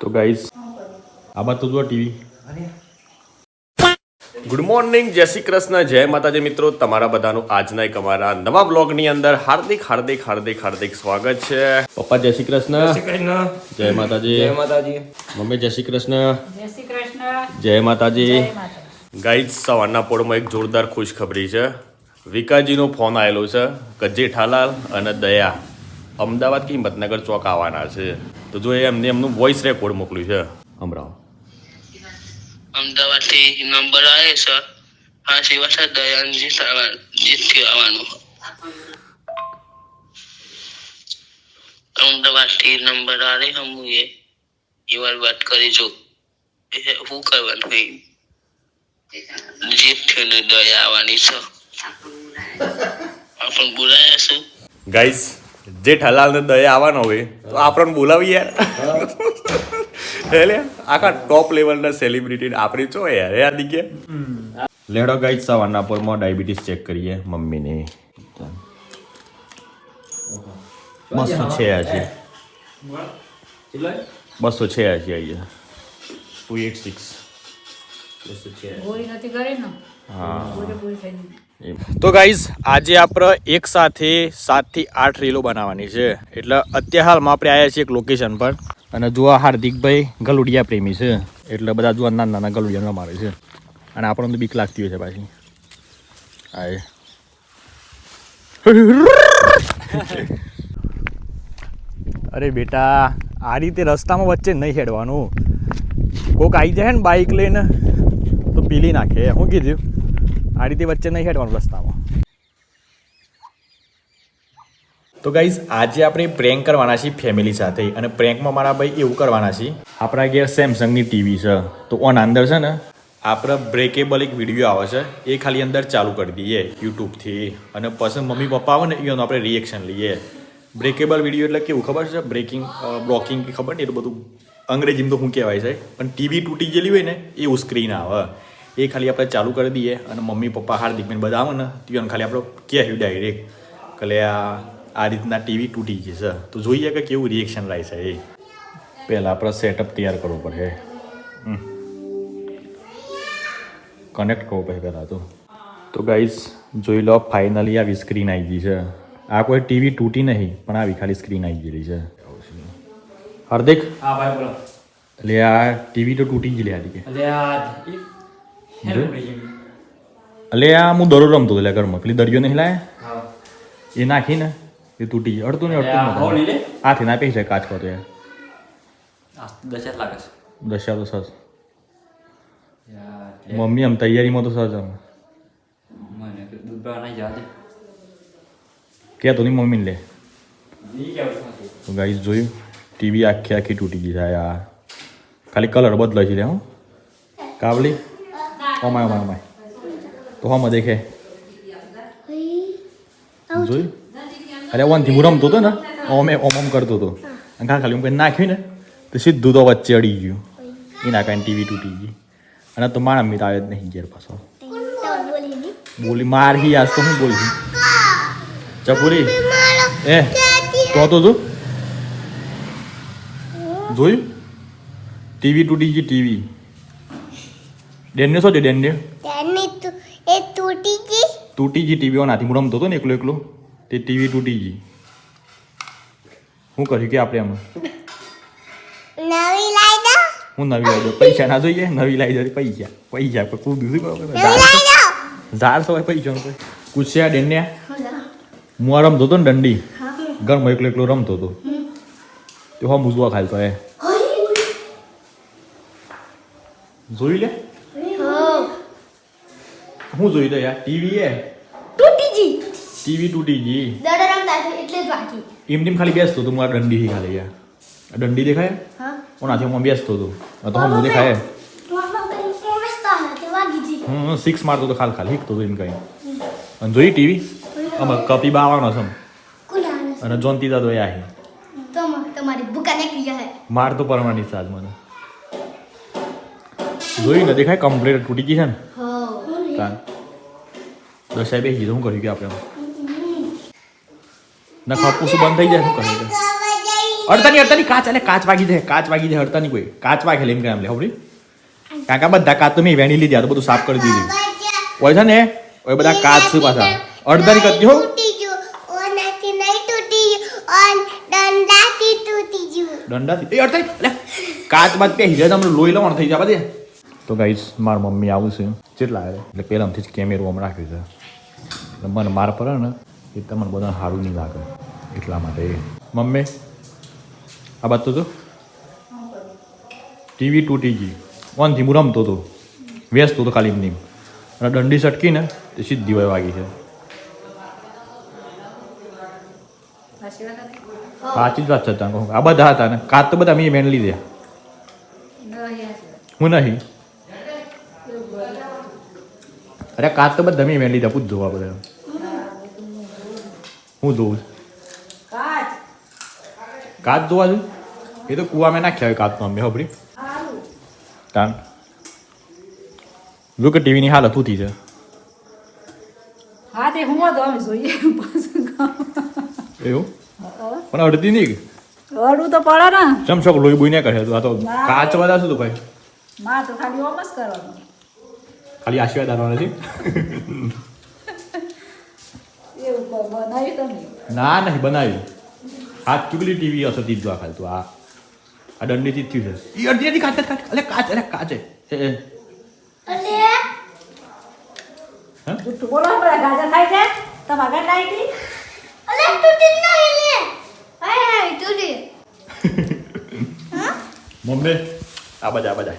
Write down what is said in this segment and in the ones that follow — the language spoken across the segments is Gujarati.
તો ગાઈઝ આ બાદ તો જુઓ ટીવી. ગુડ મોર્નિંગ જય શ્રી કૃષ્ણ જય માતાજી મિત્રો. તમારા બધાનું આજના એક અમારા નવા બ્લોગની અંદર હાર્દિક હાર્દિક હાર્દિક હાર્દિક સ્વાગત છે. પપ્પા જય શ્રી કૃષ્ણ. જય માતાજી. જય માતાજી. મમ્મી જય શ્રી કૃષ્ણ. જય શ્રી કૃષ્ણ. જય માતાજી. ગાઈડ સવારના પોળમાં એક જોરદાર ખુશખબરી છે. વિકાજીનો ફોન આવેલો છે કે જેઠાલાલ અને દયા. અમદાવાદ કિંમતનગર હિંમતનગર ચોક આવવાના છે. તો જો એમને એમનું વોઇસ રેકોર્ડ મોકલ્યું છે. હમણાં અમદાવાદથી નંબર આવે સર હા સેવા સર દયાનજી જીતથી આવવાનું. અમદાવાદથી નંબર આવે હમ એ એ વાર વાત કરી જો શું કરવાનું હોય જીતથી ને દયા આવવાની છે. આપણ બોલાયા છું ગાઈઝ જેઠાલાલ ને દયા આવવાનો હોય તો આપણને બોલાવી યાર. એટલે આખા ટોપ લેવલના સેલિબ્રિટી આપણી છો યાર યાર દીકે લેડો ગાઈઝ સવારના પોરમાં ડાયાબિટીસ ચેક કરીએ મમ્મીને. બસો છ્યાસી. બસો છે આજે અહીંયા ટુ એટ સિક્સ. બસો ને? હા. તો ગાઈઝ આજે આપણે એક સાથે સાતથી આઠ રીલો બનાવવાની છે. એટલે અત્યારે હાલમાં આપણે આવ્યા છીએ એક લોકેશન પર. અને જો આ હાર્દિકભાઈ ગલુડિયા પ્રેમી છે. એટલે બધા જો નાના નાના ગલુડિયા મારે છે. અને આપણને તો બીક લાગતી હોય છે પાછી. આય. અરે બેટા, આ રીતે રસ્તામાં વચ્ચે નહીં હેડવાનું. કોક આવી જાય ને બાઇક લઈને, તો પીલી નાખે. શું કીધું? આ રીતે વચ્ચે નહીં હેડવાનું રસ્તામાં. તો ગાઈઝ આજે આપણે પ્રેન્ક કરવાના છીએ ફેમિલી સાથે અને પ્રેન્કમાં મારા ભાઈ એવું કરવાના છીએ આપણા ઘેર સેમસંગની ટીવી છે, તો ઓન અંદર છે ને, આપણે બ્રેકેબલ એક વીડિયો આવે છે, એ ખાલી અંદર ચાલુ કરી દઈએ યુટ્યુબથી અને પછી મમ્મી પપ્પા આવે ને, એનું આપણે રિએક્શન લઈએ. બ્રેકેબલ વીડિયો એટલે કેવું ખબર છે? બ્રેકિંગ બ્લોકિંગ ખબર ને એટલું બધું અંગ્રેજીમાં તો શું કહેવાય છે? પણ ટીવી તૂટી ગયેલી હોય ને, એવું સ્ક્રીન આવે. એ ખાલી આપણે ચાલુ કરી દઈએ અને મમ્મી પપ્પા હાર્દિકબેન બધા આવે ને ત્યાં ખાલી આપણે કહેવું ડાયરેક્ટ કે આ આ રીતના ટીવી તૂટી ગઈ છે. તો જોઈએ કે કેવું રિએક્શન છે એ. પહેલાં આપણે સેટઅપ તૈયાર કરવું પડે. કનેક્ટ કરવો પડે પહેલાં તો. તો ગાઈઝ જોઈ લો ફાઇનલી આવી સ્ક્રીન આવી ગઈ છે. આ કોઈ ટીવી તૂટી નહીં પણ આવી ખાલી સ્ક્રીન આવી ગયેલી છે. હાર્દિક? હા ભાઈ બોલો. એટલે આ ટીવી તો તૂટી ગયેલી હારી એટલે આ હું દરો રમતો એટલે ઘરમાં. પેલી દરિયો નહીં લાયા એ નાખીને એ તૂટી ગઈ. અડતું નહીં અડતું હો લઈ લે. નહોતું હાથે ના પહેરી જાય કાચ પર લાગે છે. દશા તો સસ મમ્મી આમ તૈયારીમાં તો સજ આમ. નહીં કે તો નહીં મમ્મીને લે. તો ગાઈસ જોયું? ટીવી આખી આખી તૂટી ગઈ છે આ. ખાલી કલર બદલાય છે હું. કાબલી. ઓમાય ઓમાય ઓમાય તો હમ દેખે જોયું અરે વનથી હું રમતો હતો ને ઓમે ઓમ ઓમ કરતો હતો અને ખા ખાલી હું કંઈ નાખ્યું ને તો સીધું તો વચ્ચે અડી ગયું એના કારણે ટીવી તૂટી ગઈ અને તો મારા મિત આવે જ નહીં ઘેર પાછો બોલી માર આજ તો હું બોલી ચપુરી એ તો તો જો જોયું ટીવી તૂટી ગઈ ટીવી ડેન્ને શું છે ડેનને? એ તૂટી ગઈ. તૂટી ગઈ ટીવી નાથી હું રમતો હતો ને એકલો એકલો? તે ટીવી તૂટી ગઈ. શું કર્યું કે આપણે આમાં? નવી લાઈ દો. હું નવી લાવી દઉં. પૈસા ના જોઈએ? નવી લાવી દો પૈસા. પૈસા પર કૂદ નવી લાઈ દો. ઝાડ સવાય પૈસા કોઈ કુસ્યા ડેન્ને? હું. આ રમતો હતો ને દંડી ઘરમાં એકલો એકલો રમતો હતો. તો હા મૂજવા ખાલતો એ જોઈ લે. હું જોઈ લે યાર ટીવી એ. તૂટી ગઈ. ટીવી તૂટી ગઈ. દડો રમતા છે એટલે જ બાકી એમ ટીમ ખાલી બેસતો તો મારા દંડી ખાલી યાર. દંડી દેખાય? હા. ઓનાથી હું બેસતો હતો. તો હું દેખાય? હું સિક્સ મારતો હતો ખાલ ખાલી હીકતો હતો એમ કઈ. અને જોઈ ટીવી? આમાં કપી બાવાનો છે અને જોનતી દાદો એ આહી તમારી બુકા નીકળી જાય માર તો પરવાની સાજ મને. જોઈ ને દેખાય? કમ્પ્લીટ તૂટી ગઈ છે ને? તાન ગઈ તો શું કર્યું કે આપણે ના ખપું શું બંધ થઈ જાય શું કર્યું કે અડતા નહીં અડતા નહીં કાચ એટલે કાચ વાગી જાય, કાચ વાગી જાય અડતા નહીં કોઈ. કાચ વાગે એમ કે આમ લે ખબરી કાકા બધા કાચ તો વેણી લીધી, આ બધું સાફ કરી દીધી. હોય છે ને હોય બધા કાચ પાછા. અડધાની કરતી હો. દંડાથી. કાચ બાદ પે હીરા તમને લોહી લવણ થઈ જાય બધે. તો ગાઈસ માર મમ્મી આવું છે. કેટલા આવે એટલે પહેલાંથી જ કેમેરો આમ રાખ્યું છે. એટલે મને માર પડે ને એ તમને બધાને સારું નહીં લાગે. એટલા માટે મમ્મી આ બાદ તો? ટીવી તૂટી ગઈ. ઓનથી હું રમતો હતો વ્યસ્ત હતો ખાલી એમની. અને દંડી સટકીને તે સીધી વય વાગી છે. સાચી જ વાત છે કહું. આ બધા હતા ને. કાત તો બધા મેં મેન લીધે. હું નહીં? અરે કાચ તો બધા મેં મેં લીધા પૂછજો જોવા બધા. હું જોઉં? કાચ. કાચ જોવા છું એ તો કુવામાં નાખ્યા હોય કાચમાં મેં ખબરી તાન. જો કે ટીવીની હાલત ઉતી છે? હા તે હું હતો અમે જોઈએ એવું? પણ અડધી નહીં અડું તો પડે ને. ચમચક લોહી બોઈ ને કરે. તો આ તો કાચ બધા શું તો ભાઈ? માં તો ખાલી ઓમ જ કરવાનું. ખાલી આશીર્વાદ આપવાના છે ના નહીં બનાવી હાથ કેબલી ટીવી હશે તી જોવા જો આ ખાલી તો આ આ દંડીથી જ થયું છે ઈ અડધી અડધી કાચ કાચ કાચ અલે કાચ અલે કાચ એ એ મમ્મી આ બધા આ બધા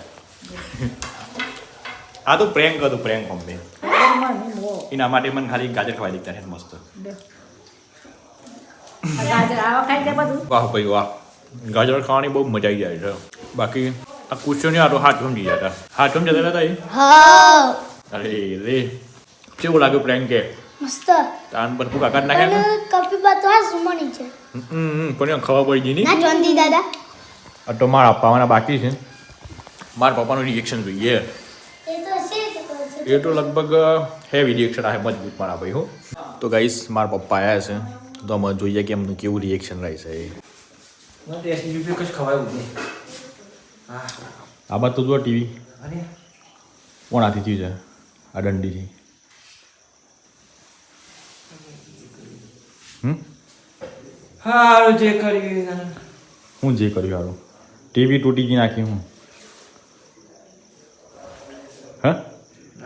આ તો પ્રેંક હતું પ્રેંક મમ્મી. એના માટે મને ખાલી ગાજર ખવાઈ દીધા છે મસ્ત. ગાજર આવા ખાઈ છે બધું? વાહ ભાઈ વાહ. ગાજર ખાવાની બહુ મજા આવી જાય છે. બાકી આ કુશો નહીં આ તો હાથ સમજી જતા હાથ સમજતા હતા એ હા. અરે રે. કેવું લાગ્યું પ્રેન્ક કે? મસ્ત. તાન પર ભૂકા આકાર નાખે ને? કપી તો આ સુમણી છે. હમ, હમ, પણ ખબર પડી ગઈ નહીં ના જોંદી દાદા. આ તો મારા આપવાના બાકી છે. મારા પપ્પાનું રિએક્શન જોઈએ. એ તો લગભગ હેવી રિએક્શન આ મજબૂત મારા ભાઈ હો. તો ગાઈસ મારા પપ્પા આવ્યા છે. તો અમે જોઈએ કે એમનું કેવું રિએક્શન રહેશે એ આ બાદ તો જો ટીવી કોણાથી થયું છે. આ દંડીથી. હમ? હારું જે કર્યું હું જે કર્યું હારું? ટીવી તૂટી ગઈ નાખી હા.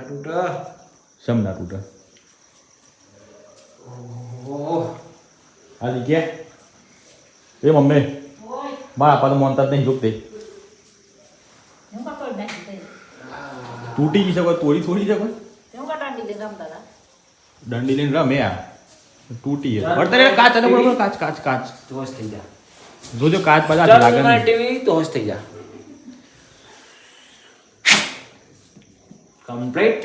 ના તૂટા સમ ના તૂટે ઓહો આ જગ્યા એ મમ્મી મારા આપા તો મોનતા જ નહીં જોકતે હું કાં તોડી નાખી તઈ? તૂટી ગઈ છે કોઈ તોડી થોડી છે કોઈ હું કાં દાંડી લઈને રમતા હતા? દંડી લઈને રમે આ તૂટી છે વળતર એ કાચ અને બરોબર કાચ કાચ કાચ તો હોશ થઈ જા જોજો કાચ પાછા ચાલ લાગે મારી નહીં ટીવી તો હોશ થઈ જા કમ્પ્લીટ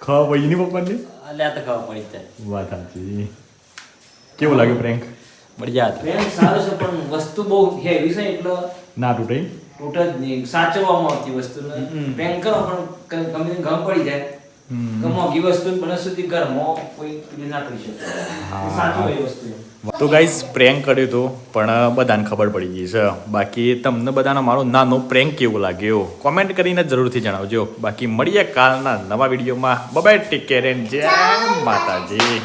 ખબર પડી નહીં પપ્પાને અલ્યા તો ખાવા પડી જાય વાત સાચી કેવું લાગ્યું પ્રેન્ક બઢિયા પ્રેમ સારું છે પણ વસ્તુ બહુ હેવી છે એટલે ના તૂટે. તૂટે જ નહીં. સાચવવામાં આવતી વસ્તુને. હમ. પ્રેમ કરો પણ ગમે ગમ પડી જાય. હમ. કે મોંઘી વસ્તુ બને સુધી ઘરમાં કોઈ પેલી ના કરી શકે. હા. સાચું એ વસ્તુ એમ. તો ગાઈઝ પ્રેન્ક કર્યું હતું પણ બધાને ખબર પડી ગઈ છે. બાકી તમને બધાનો મારો નાનો પ્રેન્ક કેવો લાગ્યો? કોમેન્ટ કરીને જરૂરથી જણાવજો. બાકી મળીએ કાલના નવા વિડીયોમાં. બબાય ટેક કેર એન્ડ જય માતાજી.